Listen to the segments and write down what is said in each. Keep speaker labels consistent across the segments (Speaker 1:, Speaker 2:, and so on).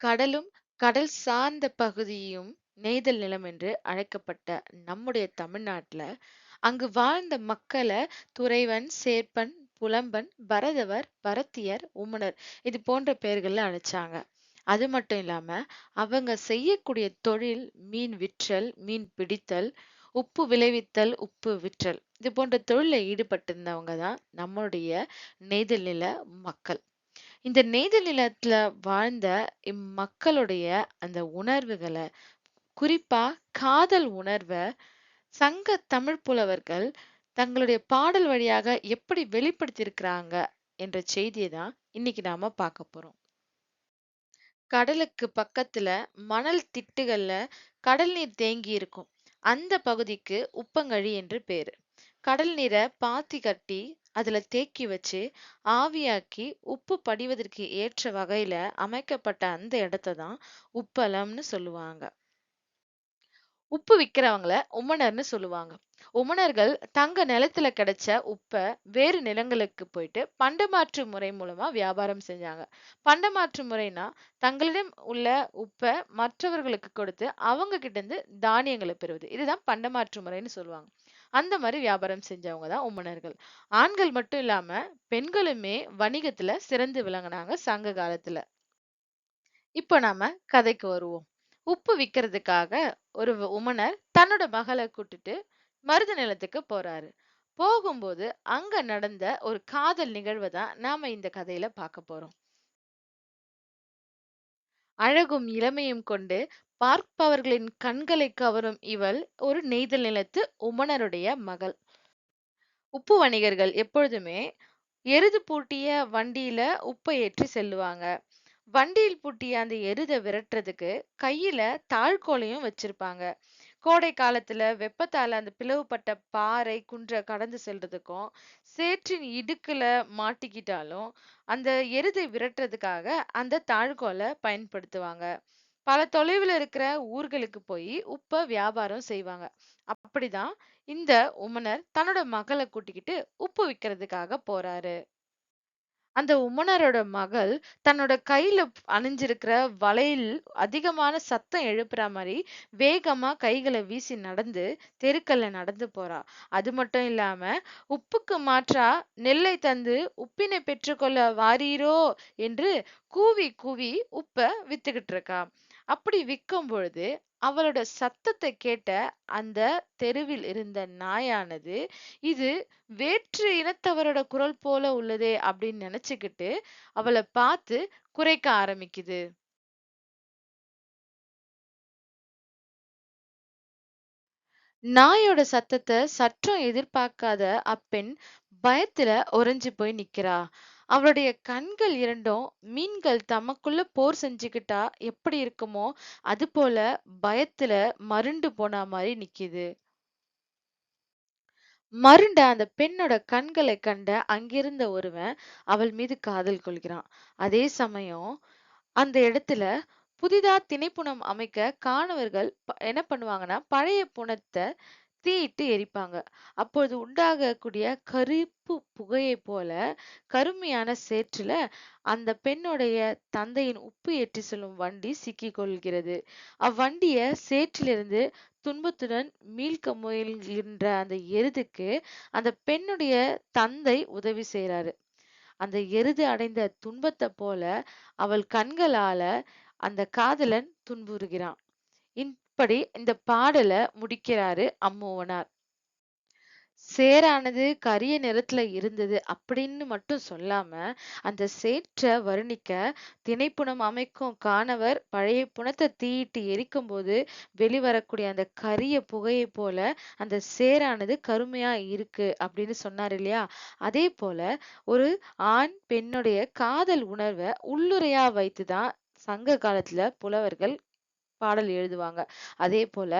Speaker 1: கடலும், கடல் சார்ந்த பகுதியும் நெய்தல் நிலம் என்று அழைக்கப்பட்ட நம்முடைய தமிழ்நாட்டுல, அங்கு வாழ்ந்த மக்கள துறைவன், சேர்ப்பன், புலம்பன், பரதவர், பரத்தியர், உமணர் இது போன்ற பெயர்கள்ல அழைச்சாங்க. அது மட்டும் இல்லாம அவங்க செய்யக்கூடிய தொழில் மீன் விற்றல், மீன் பிடித்தல், உப்பு விளைவித்தல், உப்பு விற்றல் இது போன்ற தொழில்ல ஈடுபட்டிருந்தவங்க தான் நம்மளுடைய நெய்தல் நில மக்கள். இந்த நெய்தல் நிலத்துல வாழ்ந்த இம்மக்களுடைய அந்த உணர்வுகளை குறிப்பா காதல் உணர்வை சங்க தமிழ் புலவர்கள் தங்களுடைய பாடல் வழியாக எப்படி வெளிப்படுத்தியிருக்கிறாங்க என்ற செய்தியை தான் இன்னைக்கு நாம பார்க்க போறோம். கடலுக்கு பக்கத்துல மணல் திட்டுகள்ல கடல் நீர் தேங்கி இருக்கும். அந்த பகுதிக்கு உப்பங்கழி என்று பேரு. கடல் நீரை பாத்தி கட்டி அதுல தேக்கி வச்சு ஆவியாக்கி உப்பு படிவதற்கு ஏற்ற வகையில அமைக்கப்பட்ட அந்த இடத்த தான் உப்பளம்னு சொல்லுவாங்க. உப்பு விக்கிறவங்கள உம்மனர்னு சொல்லுவாங்க. உமனர்கள் தங்க நிலத்துல கிடைச்ச உப்ப வேறு நிலங்களுக்கு போயிட்டு பண்டமாற்று முறை மூலமா வியாபாரம் செஞ்சாங்க. பண்டமாற்று முறைனா தங்களிடம் உள்ள உப்பை மற்றவர்களுக்கு கொடுத்து அவங்க கிட்ட இருந்து தானியங்களை பெறுவது. இதுதான் பண்டமாற்று முறைன்னு சொல்லுவாங்க. அந்த மாதிரி வியாபாரம் செஞ்சவங்க தான் உம்மனர்கள் ஆண்கள் மட்டும் இல்லாம பெண்களுமே வணிகத்துல சிறந்து விளங்குனாங்க சங்க காலத்துல. இப்ப நாம கதைக்கு வருவோம். உப்பு விற்கிறதுக்காக ஒரு உமனர் தன்னோட மகள கூட்டிட்டு மருத நிலத்துக்கு போறாரு. போகும்போது அங்க நடந்த ஒரு காதல் நிகழ்வை தான் நாம இந்த கதையில பார்க்க போறோம். அழகும் இளமையும் கொண்டு பார்ப்பவர்களின் கண்களை கவரும் இவள் ஒரு நெய்தல் நிலத்து உமணருடைய மகள். உப்பு வணிகர்கள் எப்பொழுதுமே எருது பூட்டிய வண்டியில உப்பை ஏற்றி செல்லுவாங்க. வண்டியில் பூட்டிய அந்த எருதை விரட்டுறதுக்கு கையில தாழ்கோலையும் வச்சிருப்பாங்க. கோடை காலத்துல வெப்பத்தால அந்த பிளவுபட்ட பாறை, குன்றை கடந்து செல்றதுக்கும், சேற்றின் இடுக்குல மாட்டிக்கிட்டாலும் அந்த எருதை விரட்டுறதுக்காக அந்த தாழ்கோலை பயன்படுத்துவாங்க. பல தொலைவுல இருக்கிற ஊர்களுக்கு போய் உப்ப வியாபாரம் செய்வாங்க. அப்படிதான் இந்த உமனர் தன்னோட மகள கூட்டிக்கிட்டு உப்பு விற்கிறதுக்காக போறாரு. அந்த உமனரோட மகள் தன்னோட கையில அணிஞ்சிருக்கிற வளையல் அதிகமான சத்தம் எழுப்புற மாதிரி வேகமா கைகளை வீசி நடந்து தெருக்கள்ல நடந்து போறா. அது மட்டும் இல்லாம உப்புக்கு மாற்றா நெல்லை தந்து உப்பினை பெற்றுக்கொள்ள வாரீரோ என்று கூவி கூவி உப்ப வித்துக்கிட்டு இருக்கா. அப்படி விற்கும் பொழுது அவளோட சத்தத்தை கேட்ட அந்த தெருவில் இருந்த நாயானது இது வேற்று இனத்தவரோட குரல் போல உள்ளதே அப்படின்னு நினைச்சுக்கிட்டு அவளை பார்த்து குறைக்க ஆரம்பிக்குது. நாயோட சத்தத்தை சற்றும் எதிர்பார்க்காத அப்பெண் பயத்துல உறைஞ்சு போய் நிக்கிறா. அவளுடைய கண்கள் இரண்டும் மீன்கள் தமக்குள்ள போர் செஞ்சுக்கிட்டா எப்படி இருக்குமோ அது போல பயத்துல மருண்டு போன மாதிரி நிக்குது. மருண்ட அந்த பெண்ணோட கண்களை கண்ட அங்கிருந்த ஒருவன் அவள் மீது காதல் கொள்கிறான். அதே சமயம் அந்த இடத்துல புதிதா திணைப்புணம் அமைக்க காணவர்கள் என்ன பண்ணுவாங்கன்னா பழைய புணத்தை தீயிட்டு எரிப்பாங்க. அப்பொழுது உண்டாகக்கூடிய கருப்பு புகையை போல கருமையான சேற்றுல அந்த பெண்ணுடைய தந்தையின் உப்பு ஏற்றி செல்லும் வண்டி சிக்கிக் கொள்கிறது. அவ்வண்டிய சேற்றிலிருந்து துன்பத்துடன் மீள்க முயல்கின்ற அந்த எருதுக்கு அந்த பெண்ணுடைய தந்தை உதவி செய்யறாரு. அந்த எருது அடைந்த துன்பத்தை போல அவள் கண்களால அந்த காதலன் துன்புறுகிறான். இப்படி இந்த பாடல முடிக்கிறாரு அம்மூவனார். சேரானது கரிய நிறத்துல இருந்தது அப்படின்னு மட்டும் சொல்லாம அந்த சேற்ற வர்ணிக்க திணைப்புணம் அமைக்கும் காணவர் பழைய புணத்தை தீயிட்டு எரிக்கும் போது வெளிவரக்கூடிய அந்த கரிய புகையை போல அந்த சேரானது கருமையா இருக்கு அப்படின்னு சொன்னார் இல்லையா அதே போல ஒரு ஆண் பெண்ணுடைய காதல் உணர்வை உள்ளுரையா வைத்துதான் சங்க காலத்துல புலவர்கள் பாடல் எழுதுவாங்க. அதே போல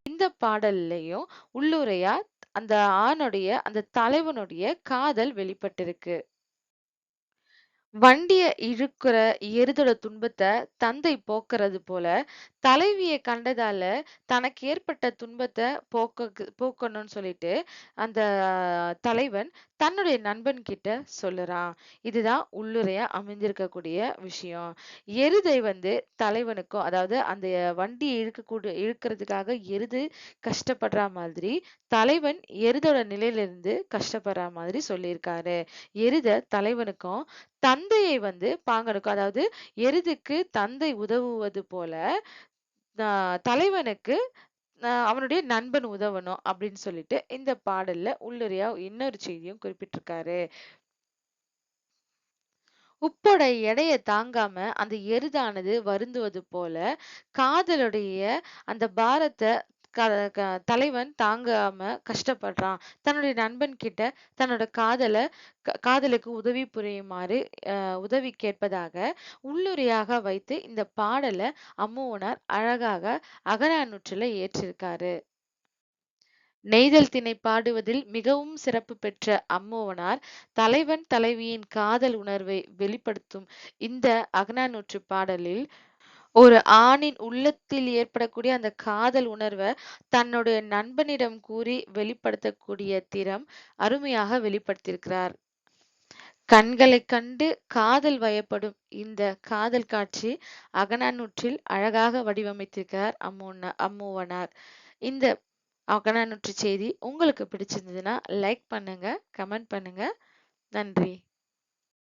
Speaker 1: இந்த பாடல்லையும் உள்ளுரையா அந்த ஆணுடைய அந்த தலைவனுடைய காதல் வெளிப்பட்டிருக்கு. வண்டிய இழுக்குற எருதோட துன்பத்தை தந்தை போக்குறது போல, தலைவிய கண்டதால தனக்கு ஏற்பட்ட துன்பத்தை போக்க போக்கணும்னு சொல்லிட்டு, அந்த தலைவன் தன்னுடைய நண்பன் கிட்ட சொல்லுறான். இதுதான் உள்ளுறையா அமைந்திருக்கக்கூடிய விஷயம். எருதை வந்து தலைவனுக்கும் அதாவது அந்த வண்டி இழுக்கக்கூடிய இழுக்கிறதுக்காக எருது கஷ்டப்படுறா மாதிரி, தலைவன் எருதோட நிலையிலிருந்து கஷ்டப்படுற மாதிரி சொல்லியிருக்காரு. எருத தலைவனுக்கும் தந்தையை வந்து பாங்கனுக்கும் அதாவது எருதுக்கு தந்தை உதவுவது போல, தலைவனுக்கு அவனுடைய நண்பன் உதவணும் அப்படின்னு சொல்லிட்டு இந்த பாடல்ல உள்ளுரையா இன்னொரு செய்தியும் குறிப்பிட்டிருக்காரு. உப்போட எடைய தாங்காம அந்த எருதானது வருந்துவது போல, காதலுடைய அந்த பாரத்தை தலைவன் தாங்காம கஷ்டப்படுறான். தன்னுடைய நண்பன் கிட்ட தன்னோட காதல காதலுக்கு உதவி புரியுமாறு உதவி கேட்பதாக உள்ளுரையாக வைத்து இந்த பாடலை அம்முவனார் அழகாக அகநானூற்றுல ஏற்றிருக்காரு நெய்தல் திணை பாடுவதில் மிகவும் சிறப்பு பெற்ற அம்மோவனார் தலைவன் தலைவியின் காதல் உணர்வை வெளிப்படுத்தும் இந்த அகநானூற்று பாடலில், ஒரு ஆணின் உள்ளத்தில் ஏற்படக்கூடிய அந்த காதல் உணர்வ தன்னுடைய நண்பனிடம் கூறி வெளிப்படுத்தக்கூடிய திறம் அருமையாக வெளிப்படுத்தியிருக்கிறார். கண்களைக் கண்டு காதல் வயப்படும் இந்த காதல் காட்சி அகநானூற்றில் அழகாக வடிவமைத்திருக்கிறார் அம்மூன அம்முவனார். இந்த அகநானூற்று செய்தி உங்களுக்கு பிடிச்சிருந்ததுன்னா லைக் பண்ணுங்க, கமெண்ட் பண்ணுங்க. நன்றி.